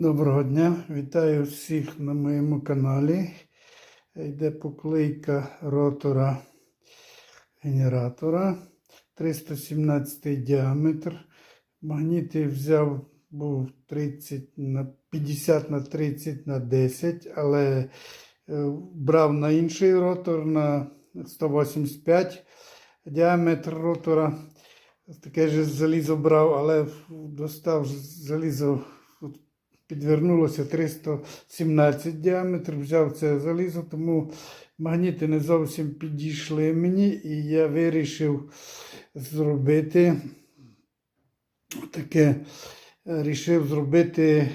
Доброго дня, вітаю всіх на моєму каналі. Йде поклейка ротора генератора 317 діаметр. Магніти взяв був 30 на 50 на 30 на 10, але е, брав на інший ротор на 185 діаметр ротора. Таке ж залізо брав, але достав залізо підвернулося 317 діаметр, взяв це залізо, тому магніти не зовсім підійшли мені, і я вирішив зробити таке, рішив зробити,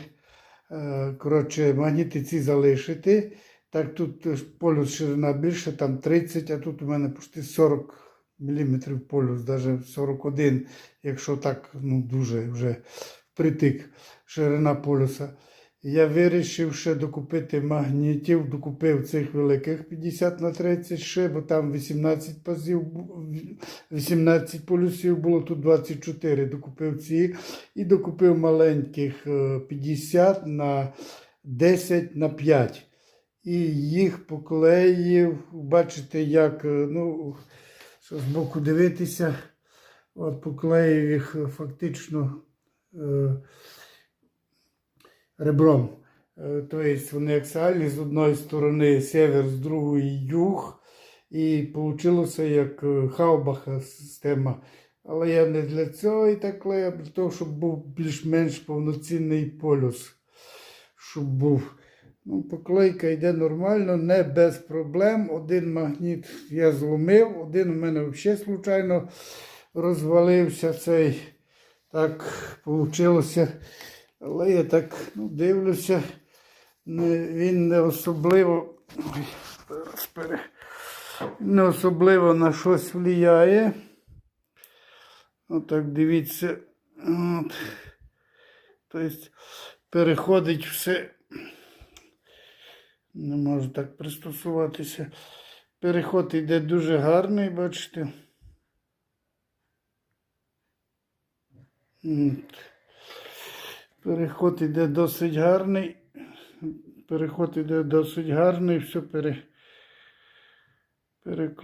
е, коротше, магніти ці залишити. Так, тут полюс ширина більше, там 30, а тут у мене почти 40 мм полюс, навіть 41, якщо так ну, дуже вже притик ширина полюса. Я вирішив ще докупити магнітів, докупив цих великих 50 на 30 ще, бо там 18 пазів, 18 полюсів було, тут 24. Докупив ці і докупив маленьких е, 50 на 10 на 5. І їх поклеїв. Бачите, як, е, ну, що збоку дивитися, от поклеїв їх е, фактично е, ребром. Е, Тобто вони аксіальні з одної сторони север, з другої юг. І вийшло як е, хаубаха система. Але я не для цього і так клею, а для того, щоб був більш-менш повноцінний полюс. Щоб був. Ну, поклейка йде нормально, не без проблем. Один магніт я зломив, один у мене взагалі случайно розвалився цей. Так вийшло. Але я так ну, дивлюся, не, він не особливо. Не особливо на щось впливає. Отак дивіться. От. Тобто переходить все. Не можу так пристосуватися. Переход йде дуже гарний, бачите. Переход іде досить гарний. Переход іде досить гарний, все пере... переклад.